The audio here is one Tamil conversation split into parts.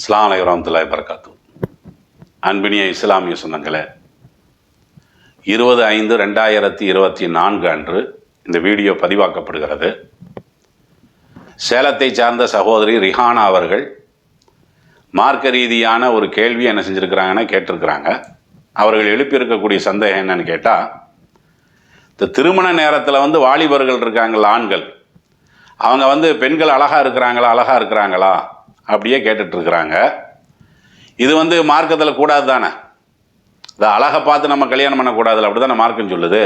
இஸ்லாம் அலை வரமத்துல்லாய் வரகாத்து அன்பினிய இஸ்லாமிய சொந்தங்களே இருபது ஐந்து ரெண்டாயிரத்தி இருபத்தி நான்கு அன்று இந்த வீடியோ பதிவாக்கப்படுகிறது. சேலத்தை சார்ந்த சகோதரி ரிஹானா அவர்கள் மார்க்க ரீதியான ஒரு கேள்வி என்ன செஞ்சுருக்கிறாங்கன்னா கேட்டிருக்கிறாங்க. அவர்கள் எழுப்பியிருக்கக்கூடிய சந்தேகம் என்னன்னு கேட்டால் இந்த திருமண நேரத்தில் வந்து வாலிபர்கள் இருக்காங்களா ஆண்கள். அவங்க வந்து பெண்கள் அழகாக இருக்கிறாங்களா அழகாக இருக்கிறாங்களா? அப்படியே கேட்டுட்ருக்குறாங்க. இது வந்து மார்க்கத்தில் கூடாது தானே இதை அழகை பார்த்து நம்ம கல்யாணம் பண்ணக்கூடாதுல அப்படி தானே மார்க்கம் சொல்லுது.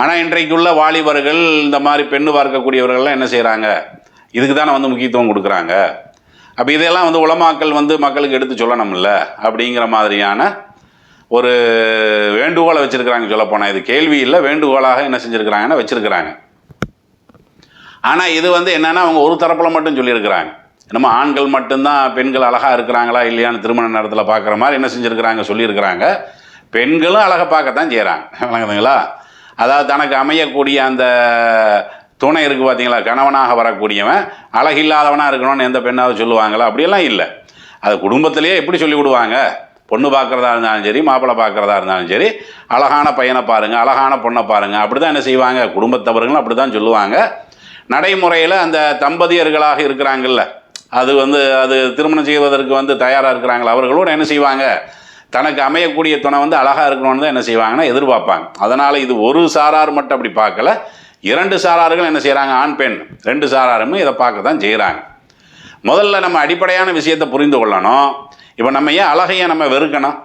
ஆனால் இன்றைக்குள்ள வாலிபர்கள் இந்த மாதிரி பெண்ணு பார்க்கக்கூடியவர்கள்லாம் என்ன செய்கிறாங்க இதுக்கு தானே வந்து முக்கியத்துவம் கொடுக்குறாங்க. அப்போ இதையெல்லாம் வந்து உளமாக்கல் வந்து மக்களுக்கு எடுத்து சொல்லணும்ல அப்படிங்கிற மாதிரியான ஒரு வேண்டுகோளை வச்சுருக்கிறாங்க சொல்லப்போனால் இது கேள்வி இல்லை வேண்டுகோளாக என்ன செஞ்சுருக்கிறாங்கன்னா வச்சுருக்கிறாங்க. ஆனால் இது வந்து என்னென்னா அவங்க ஒரு தரப்பில் மட்டும் சொல்லியிருக்கிறாங்க. நம்ம ஆண்கள் மட்டும்தான் பெண்கள் அழகாக இருக்கிறாங்களா இல்லையான்னு திருமண நேரத்தில் பார்க்குற மாதிரி என்ன செஞ்சுருக்கிறாங்க சொல்லியிருக்கிறாங்க. பெண்களும் அழகை பார்க்கத்தான் செய்கிறாங்க விளங்குதுங்களா அதாவது தனக்கு அமையக்கூடிய அந்த துணை இருக்குது பார்த்தீங்களா கணவனாக வரக்கூடியவன் அழகில்லாதவனாக இருக்கணும்னு எந்த பெண்ணாவது சொல்லுவாங்களா? அப்படியெல்லாம் இல்லை. அது குடும்பத்திலேயே எப்படி சொல்லி விடுவாங்க பொண்ணு பார்க்குறதா இருந்தாலும் சரி மாப்பிள்ளை பார்க்குறதா இருந்தாலும் சரி அழகான பையனை பாருங்கள் அழகான பொண்ணை பாருங்கள் அப்படி தான் என்ன செய்வாங்க? குடும்பத்தவர்களும் அப்படி தான் சொல்லுவாங்க. நடைமுறையில் அந்த தம்பதியர்களாக இருக்கிறாங்கல்ல அது வந்து அது திருமணம் செய்வதற்கு வந்து தயாராக இருக்கிறாங்களா? அவர்களோட என்ன செய்வாங்க? தனக்கு அமையக்கூடிய துணை வந்து அழகாக இருக்கணும்னு தான் என்ன செய்வாங்கன்னா எதிர்பார்ப்பாங்க. அதனால் இது ஒரு சாரார் மட்டும் அப்படி பார்க்கல. இரண்டு சாரார்கள் என்ன செய்கிறாங்க ஆண் பெண். ரெண்டு சாராருமே இதை பார்க்க தான் செய்கிறாங்க முதல்ல நம்ம அடிப்படையான விஷயத்தை புரிந்து கொள்ளணும். இப்போ நம்ம ஏன் அழகையை நம்ம வெறுக்கணும்?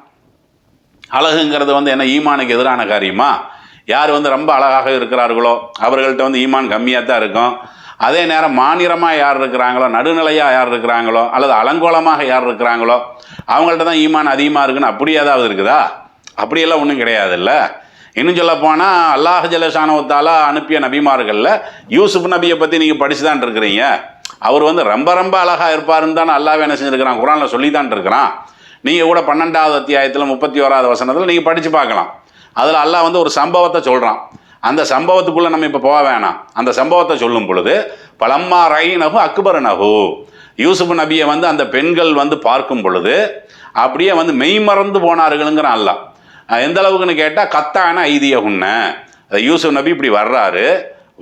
அழகுங்கிறது வந்து என்ன ஈமானுக்கு எதிரான காரியமா? யார் வந்து ரொம்ப அழகாக இருக்கிறார்களோ அவர்கள்ட்ட வந்து ஈமான் கம்மியாக தான் இருக்கும். அதே நேரம் மாநிலமாக யார் இருக்கிறாங்களோ நடுநிலையாக யார் இருக்கிறாங்களோ அல்லது அலங்கோலமாக யார் இருக்கிறாங்களோ அவங்கள்ட்ட தான் ஈமான் அதிகமாக இருக்குன்னு அப்படி ஏதாவது இருக்குதா? அப்படியெல்லாம் ஒன்றும் கிடையாது இல்லை இன்னும் சொல்ல போனால் அல்லாஹ் ஜலசானவத்தால் அனுப்பிய நபிமார்களில் யூசுப் நபியை பற்றி நீங்கள் படித்து தான் இருக்கிறீங்க. அவர் வந்து ரொம்ப ரொம்ப அழகாக இருப்பாருன்னு தான் அல்லாஹ் என்ன செஞ்சுருக்கிறான் குரானில் சொல்லி தான் இருக்கிறான். நீங்கள் கூட பன்னெண்டாவது அத்தியாயத்தில் முப்பத்தி ஓராவது வசனத்தில் நீங்கள் படித்து பார்க்கலாம். அதில் அல்லாஹ் வந்து ஒரு சம்பவத்தை சொல்கிறான் அந்த சம்பவத்துக்குள்ளே நம்ம இப்போ போக வேணாம். அந்த சம்பவத்தை சொல்லும் பொழுது பலம்மா ரைனகு அக்பர் நகு யூசுப் நபியை வந்து அந்த பெண்கள் வந்து பார்க்கும் பொழுது அப்படியே வந்து மெய்மறந்து போனார்களுங்கிற அல்ல. எந்த அளவுக்குன்னு கேட்டால் கத்தான ஐதிய உன்ன யூசுப் நபி இப்படி வர்றாரு.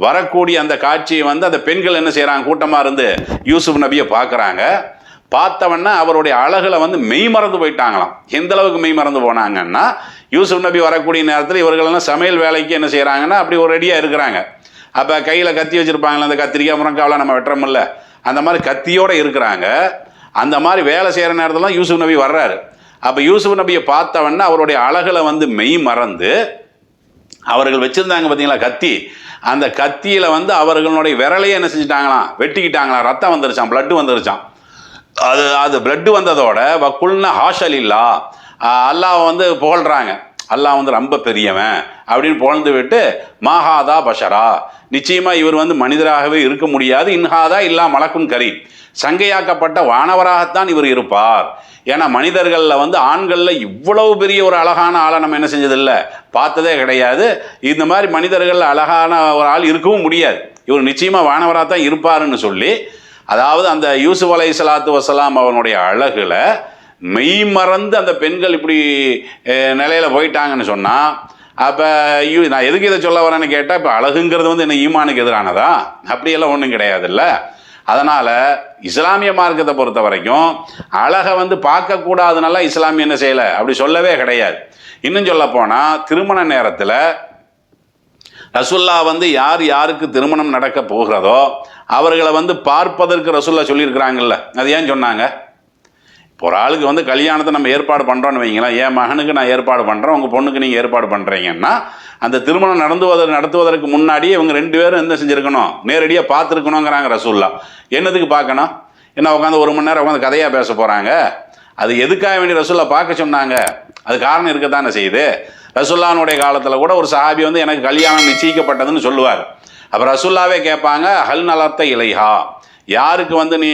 வரக்கூடிய அந்த காட்சியை வந்து அந்த பெண்கள் என்ன செய்கிறாங்க கூட்டமாக இருந்து யூசுப் நபியை பார்க்குறாங்க. பார்த்தவன்னா அவருடைய அழகில் வந்து மெய் மறந்து போயிட்டாங்களாம். எந்த அளவுக்கு மெய் மறந்து போனாங்கன்னா யூசுப் நபி வரக்கூடிய நேரத்தில் இவர்களெல்லாம் சமையல் வேலைக்கு என்ன செய்கிறாங்கன்னா அப்படி ஒரு ரெடியாக இருக்கிறாங்க. அப்போ கையில் கத்தி வச்சுருப்பாங்களே அந்த கத்திரிக்காய் முருங்காவெலாம் நம்ம வெட்டுறோமில்ல அந்த மாதிரி கத்தியோடு இருக்கிறாங்க. அந்த மாதிரி வேலை செய்கிற நேரத்தில் யூசுப் நபி வர்றாரு. அப்போ யூசுப் நபியை பார்த்தவொன்னே அவருடைய அழகில் வந்து மெய் மறந்து அவர்கள் வச்சுருந்தாங்க பார்த்தீங்களா கத்தி. அந்த கத்தியில் வந்து அவர்களுடைய விரலையே என்ன செஞ்சுட்டாங்களாம் வெட்டிக்கிட்டாங்களாம். ரத்தம் வந்துருச்சான் blood வந்துருச்சான் அது அது பிளட்டு வந்ததோட வக்குல்ன ஹாஷல் இல்லா அல்லாஹ் வந்து புகழ்கிறாங்க அல்லாஹ் வந்து ரொம்ப பெரியவன் அப்படின்னு புகழ்ந்து விட்டு மாஹாதா பஷரா. நிச்சயமாக இவர் வந்து மனிதராகவே இருக்க முடியாது. இன்ஹாதா இல்லா மலக்கும் கரி சங்கையாக்கப்பட்ட வானவராகத்தான் இவர் இருப்பார். ஏன்னா மனிதர்களில் வந்து ஆண்களில் இவ்வளவு பெரிய ஒரு அழகான ஆளை நம்ம என்ன செஞ்சதில்லை? பார்த்ததே கிடையாது. இந்த மாதிரி மனிதர்களில் அழகான ஒரு ஆள் இருக்கவும் முடியாது. இவர் நிச்சயமாக வானவராக தான் இருப்பாருன்னு சொல்லி அதாவது அந்த யூசுப் அலை சலாத்து வசலாம் அவனுடைய அழகுல மெய் மறந்து அந்த பெண்கள் இப்படி நிலையில் நிலையில போயிட்டாங்கன்னு சொன்னால் அப்போ ஐயோ நான் எதுக்கு இதை சொல்ல வரேன்னு கேட்டால் இப்போ அழகுங்கிறது வந்து என்ன ஈமானுக்கு எதிரானதா? அப்படியெல்லாம் ஒன்றும் கிடையாதுல்ல. அதனால் இஸ்லாமிய மார்க்கத்தை பொறுத்த வரைக்கும் அழகை வந்து பார்க்கக்கூடாதுனால இஸ்லாமிய என்ன செய்யலை? அப்படி சொல்லவே கிடையாது. இன்னும் சொல்ல போனால் திருமண நேரத்தில் ரசுல்லா வந்து யார் யாருக்கு திருமணம் நடக்க போகிறதோ அவர்களை வந்து பார்ப்பதற்கு ரசுல்லா சொல்லியிருக்கிறாங்கல்ல. அது ஏன் சொன்னாங்க? ஒரு ஆளுக்கு வந்து கல்யாணத்தை நம்ம ஏற்பாடு பண்ணுறோன்னு வைங்களேன். என் மகனுக்கு நான் ஏற்பாடு பண்ணுறேன் உங்கள் பொண்ணுக்கு நீங்கள் ஏற்பாடு பண்ணுறீங்கன்னா அந்த திருமணம் நடந்துவதற்கு நடத்துவதற்கு முன்னாடியே இவங்க ரெண்டு பேரும் என்ன செஞ்சுருக்கணும்? நேரடியாக பார்த்துருக்கணுங்கிறாங்க ரசூல்லா. என்னதுக்கு பார்க்கணும்? என்ன உட்காந்து ஒரு மணி நேரம் உட்காந்து கதையாக பேச போகிறாங்க அது எதுக்காக வேண்டி ரசூல்லா பார்க்க சொன்னாங்க? அது காரணம் இருக்கத்தானே செய்யுது? ரசுல்லானுடைய காலத்தில் கூட ஒரு சஹாபி வந்து எனக்கு கல்யாணம் நிச்சயிக்கப்பட்டதுன்னு சொல்லுவார். அப்போ ரசுல்லாவே கேட்பாங்க ஹல் நலத்த இலைஹா. யாருக்கு வந்து நீ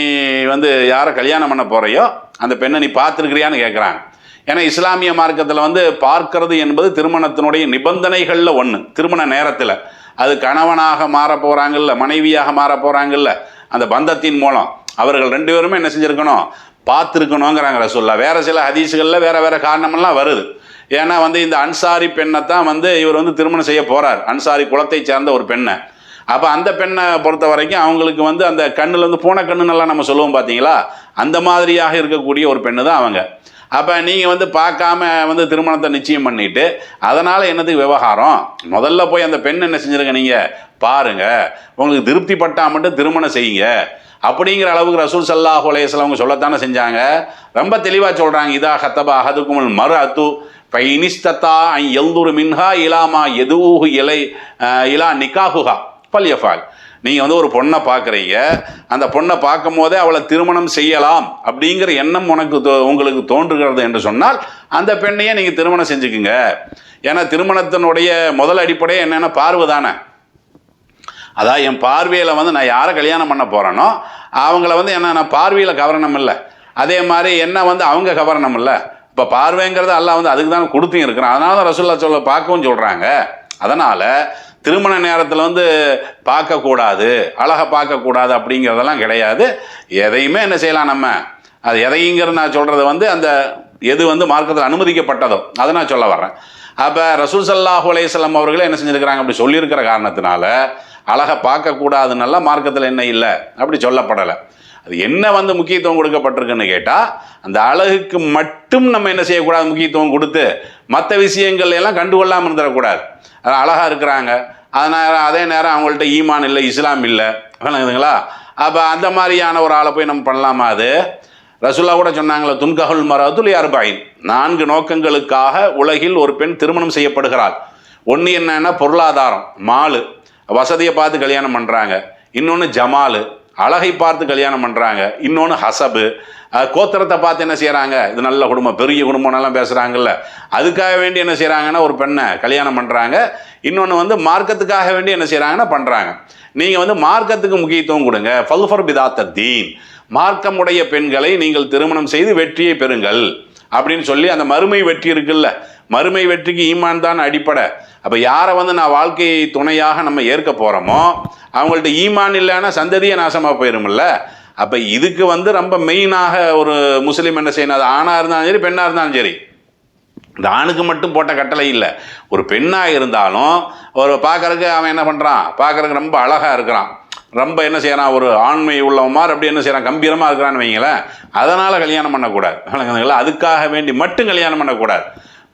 வந்து யாரை கல்யாணம் பண்ண போறையோ அந்த பெண்ணை நீ பார்த்துருக்கிறியான்னு கேட்குறாங்க ஏன்னா இஸ்லாமிய மார்க்கத்தில் வந்து பார்க்கறது என்பது திருமணத்தினுடைய நிபந்தனைகளில் ஒன்று திருமண நேரத்தில். அது கணவனாக மாற போகிறாங்கல்ல மனைவியாக மாற போகிறாங்கல்ல அந்த பந்தத்தின் மூலம். அவர்கள் ரெண்டு பேருமே என்ன செஞ்சுருக்கணும்? பார்த்துருக்கணுங்கிறாங்க ரசூல்லா வேறு சில ஹதீஸுகளில் வேறு வேறு காரணமெல்லாம் வருது. ஏன்னா வந்து இந்த அன்சாரி பெண்ணை தான் வந்து இவர் வந்து திருமணம் செய்ய போகிறார் அன்சாரி குலத்தை சேர்ந்த ஒரு பெண்ணை. அப்போ அந்த பெண்ணை பொறுத்த வரைக்கும் அவங்களுக்கு வந்து அந்த கண்ணில் வந்து பூனை கண்ணுன்னெல்லாம் நம்ம சொல்லுவோம் பார்த்தீங்களா அந்த மாதிரியாக இருக்கக்கூடிய ஒரு பெண்ணு தான் அவங்க. அப்போ நீங்கள் வந்து பார்க்காம வந்து திருமணத்தை நிச்சயம் பண்ணிவிட்டு அதனால் என்னதுக்கு விவகாரம்? முதல்ல போய் அந்த பெண் என்ன செஞ்சுருங்க நீங்கள் பாருங்கள் உங்களுக்கு திருப்தி பட்டால் மட்டும் திருமணம் செய்யுங்க. அப்படிங்கிற அளவுக்கு ரசூல் சல்லாஹ் அலையம் அவங்க சொல்லத்தானே செஞ்சாங்க. ரொம்ப தெளிவாக சொல்கிறாங்க இதா ஹத்தபா அஹதுக்குமல் மறு அத்து பைனிஸ்தத்தா ஐ எல்துரு மின்ஹா இலாமா எதுவுஹு இலை இலா நிக்காகுஹா பல்யஃபால் நீங்கள் வந்து ஒரு பொண்ணை பார்க்குறீங்க. அந்த பொண்ணை பார்க்கும் போதே அவளை திருமணம் செய்யலாம் அப்படிங்கிற எண்ணம் உனக்கு தோ- உங்களுக்கு தோன்றுகிறது என்று சொன்னால் அந்த பெண்ணையே நீங்கள் திருமணம் செஞ்சுக்குங்க. ஏன்னா திருமணத்தினுடைய முதல் அடிப்படையே என்னென்ன பார்வை தானே. அதான் என் பார்வையில் வந்து நான் யாரை கல்யாணம் பண்ண போகிறேனோ அவங்கள வந்து என்ன நான் பார்வையில் கவரணம் இல்லை. அதே மாதிரி என்ன வந்து அவங்க கவரணம் இல்லை. இப்போ பார்வைங்கிறது எல்லாம் வந்து அதுக்கு தான் கொடுத்தும் இருக்கிறான். அதனால தான் ரசூல்லா சொல்ல பார்க்கவும் சொல்கிறாங்க அதனால் திருமண நேரத்தில் வந்து பார்க்கக்கூடாது அழகை பார்க்கக்கூடாது அப்படிங்கிறதெல்லாம் கிடையாது. எதையுமே என்ன செய்யலாம் நம்ம? அது எதையுங்கிற நான் சொல்கிறது வந்து அந்த எது வந்து மார்க்கத்தில் அனுமதிக்கப்பட்டதோ அதை நான் சொல்ல வர்றேன். அப்போ ரசூல் சல்லாஹ் அலையம் அவர்களே என்ன செஞ்சுருக்கிறாங்க? அப்படி சொல்லியிருக்கிற காரணத்தினால அழகை பார்க்கக்கூடாதுன்னெல்லாம் மார்க்கத்தில் என்ன இல்லை அப்படி சொல்லப்படலை. அது என்ன வந்து முக்கியத்துவம் கொடுக்கப்பட்டிருக்குன்னு கேட்டால் அந்த அழகுக்கு மட்டும் நம்ம என்ன செய்யக்கூடாது முக்கியத்துவம் கொடுத்து மற்ற விஷயங்கள் எல்லாம் கண்டுகொள்ளாமல் இருந்துடக்கூடாது. அது அழகாக இருக்கிறாங்க. அதனால் அதே நேரம் அவங்கள்ட்ட ஈமான் இல்லை இஸ்லாம் இல்லை. விளங்குதுங்களா அப்போ அந்த மாதிரியான ஒரு ஆளை போய் நம்ம பண்ணலாமா அது? ரசுல்லா கூட சொன்னாங்களே துன்கஹுல் மரத்துல் யார்பாயின் நான்கு நோக்கங்களுக்காக உலகில் ஒரு பெண் திருமணம் செய்யப்படுகிறாள். ஒன்று என்னன்னா பொருளாதாரம் மாலு. வசதியை பார்த்து கல்யாணம் பண்ணுறாங்க இன்னொன்று ஜமாலு. அழகை பார்த்து கல்யாணம் பண்ணுறாங்க இன்னொன்று ஹசபு. கோத்திரத்தை பார்த்து என்ன செய்கிறாங்க இது நல்ல குடும்பம் பெரிய குடும்பம்லாம் பேசுகிறாங்கல்ல அதுக்காக வேண்டி என்ன செய்கிறாங்கன்னா ஒரு பெண்ணை கல்யாணம் பண்ணுறாங்க இன்னொன்று வந்து மார்க்கத்துக்காக வேண்டி என்ன செய்கிறாங்கன்னா பண்ணுறாங்க நீங்கள் வந்து மார்க்கத்துக்கு முக்கியத்துவம் கொடுங்க. ஃபல்ஃபர் பிதாத்த தீன். மார்க்கமுடைய பெண்களை நீங்கள் திருமணம் செய்து வெற்றியை பெறுங்கள். அப்படின்னு சொல்லி அந்த மறுமை வெற்றி இருக்குல்ல. மறுமை வெற்றிக்கு ஈமான் தான் அடிப்படை. அப்போ யாரை வந்து நான் வாழ்க்கை துணையாக நம்ம ஏற்க போகிறோமோ அவங்கள்ட்ட ஈமான் இல்லைன்னா சந்ததியை நாசமாக போயிருமில்ல அப்போ இதுக்கு வந்து ரொம்ப மெயினாக ஒரு முஸ்லீம் என்ன செய்யணும் அது ஆணாக இருந்தாலும் சரி பெண்ணாக இருந்தாலும் சரி. இந்த ஆணுக்கு மட்டும் போட்ட கட்டளை இல்லை. ஒரு பெண்ணாக இருந்தாலும் ஒரு பார்க்கறதுக்கு அவன் என்ன பண்ணுறான் பார்க்கறதுக்கு ரொம்ப அழகாக இருக்கிறான். ரொம்ப என்ன செய்கிறான் ஒரு ஆண்மை உள்ளவன் மாதிரி அப்படி என்ன செய்கிறான் கம்பீரமாக இருக்கிறான்னு வைங்களேன். அதனால் கல்யாணம் பண்ணக்கூடாது. அதுக்காக வேண்டி மட்டும் கல்யாணம் பண்ணக்கூடாது.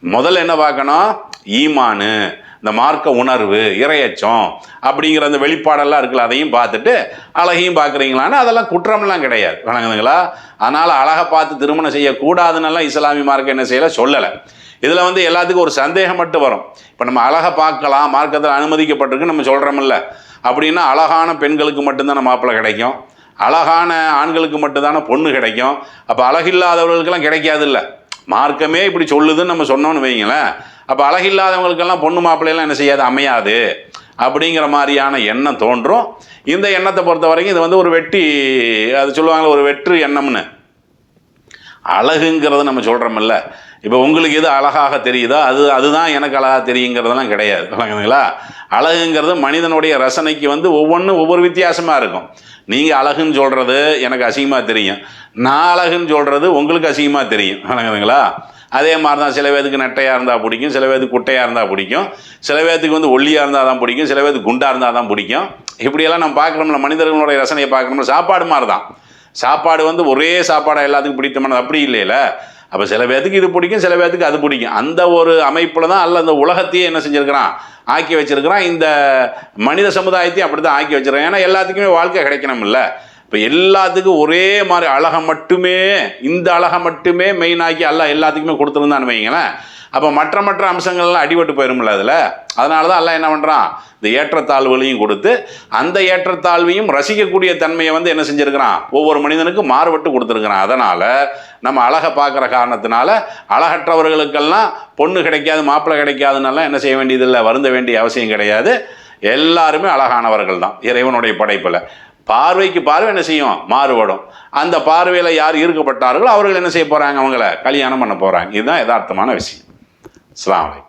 முதல்ல என்ன பார்க்கணும்? ஈமானு இந்த மார்க்க உணர்வு இரையச்சம் அப்படிங்கிற அந்த வெளிப்பாடெல்லாம் இருக்குல்ல அதையும் பார்த்துட்டு அழகையும் பார்க்குறீங்களான்னு அதெல்லாம் குற்றமெல்லாம் கிடையாது. வணங்குதுங்களா அதனால் அழகை பார்த்து திருமணம் செய்யக்கூடாதுன்னெல்லாம் இஸ்லாமிய மார்க்கம் என்ன செய்யலை? சொல்லலை. இதில் வந்து எல்லாத்துக்கும் ஒரு சந்தேகம் மட்டும் வரும். இப்போ நம்ம அழகை பார்க்கலாம் மார்க்கத்தில் அனுமதிக்கப்பட்டிருக்கு நம்ம சொல்கிறோமில்ல அப்படின்னா அழகான பெண்களுக்கு மட்டும்தானே மாப்பிள்ளை கிடைக்கும். அழகான ஆண்களுக்கு மட்டும்தானே பொண்ணு கிடைக்கும். அப்போ அழகில்லாதவர்களுக்கெல்லாம் கிடைக்காதுல்ல. மார்க்கமே இப்படி சொல்லுதுன்னு நம்ம சொன்னோம்னு வைங்களேன். அப்போ அழகில்லாதவங்களுக்கெல்லாம் பொண்ணு மாப்பிள்ளையெல்லாம் என்ன செய்யாது? அமையாது. அப்படிங்கிற மாதிரியான எண்ணம் தோன்றும். இந்த எண்ணத்தை பொறுத்த வரைக்கும் இது வந்து ஒரு வெட்டி அது சொல்லுவாங்களே ஒரு வெற்று எண்ணம்னு. அழகுங்கிறத நம்ம சொல்கிறோமில்ல இப்போ உங்களுக்கு எது அழகாக தெரியுதோ அது அதுதான் எனக்கு அழகாக தெரியுங்கிறதெல்லாம் கிடையாது. விளங்குதுங்களா அழகுங்கிறது மனிதனுடைய ரசனைக்கு வந்து ஒவ்வொன்றும் ஒவ்வொரு வித்தியாசமாக இருக்கும். நீங்கள் அழகுன்னு சொல்கிறது எனக்கு அசிங்கமாக தெரியும். நான் அழகுன்னு சொல்கிறது உங்களுக்கு அசிங்கமாக தெரியும். விளங்குதுங்களா அதே மாதிரி தான் சில பேருக்கு நெட்டையாக இருந்தால் பிடிக்கும் சில பேருக்கு குட்டையாக இருந்தால் பிடிக்கும். சில பேர்த்துக்கு வந்து ஒல்லியாக இருந்தால் தான் பிடிக்கும் சில பேருக்கு குண்டாக இருந்தால் தான் பிடிக்கும். இப்படியெல்லாம் நம்ம பார்க்குறோம்ல மனிதர்களுடைய ரசனையை பார்க்குறோம்ல சாப்பாடு மாதிரி தான் சாப்பாடு வந்து ஒரே சாப்பாடாக எல்லாத்துக்கும் பிடித்தமானது அப்படி இல்லைல்ல அப்போ சில பேர்த்துக்கு இது பிடிக்கும் சில பேர்த்துக்கு அது பிடிக்கும். அந்த ஒரு அமைப்பில் தான் அல்ல அந்த உலகத்தையே என்ன செஞ்சுருக்கிறான்? ஆக்கி வச்சிருக்கிறான். இந்த மனித சமுதாயத்தையும் அப்படி தான் ஆக்கி வச்சுருக்கான் ஏன்னா எல்லாத்துக்குமே வாழ்க்கை கிடைக்கணும்ல. இப்போ எல்லாத்துக்கும் ஒரே மாதிரி அழகை மட்டுமே இந்த அழகை மட்டுமே மெயினாக்கி எல்லாம் எல்லாத்துக்குமே கொடுத்துருந்தான்னு வைங்களேன் அப்போ மற்ற மற்ற அம்சங்கள்லாம் அடிபட்டு போயிரும்ல அதில். அதனால தான் எல்லாம் என்ன பண்ணுறான் இந்த ஏற்றத்தாழ்வுகளையும் கொடுத்து அந்த ஏற்றத்தாழ்வையும் ரசிக்கக்கூடிய தன்மையை வந்து என்ன செஞ்சுருக்கிறான்? ஒவ்வொரு மனிதனுக்கும் மாறுபட்டு கொடுத்துருக்குறான். அதனால் நம்ம அழகை பார்க்குற காரணத்தினால அழகற்றவர்களுக்கெல்லாம் பொண்ணு கிடைக்காது மாப்பிள்ளை கிடைக்காதுன்னெல்லாம் என்ன செய்ய வேண்டியதில்லை வருந்த வேண்டிய அவசியம் கிடையாது. எல்லாருமே அழகானவர்கள் தான் இறைவனுடைய படைப்பில். பார்வைக்கு பார்வை என்ன செய்யும்? மாறுபடும். அந்த பார்வையில் யார் ஈர்க்கப்பட்டார்களோ அவர்கள் என்ன செய்ய போகிறாங்க அவங்கள கல்யாணம் பண்ண போகிறாங்க இதுதான் யதார்த்தமான விஷயம். Assalamu.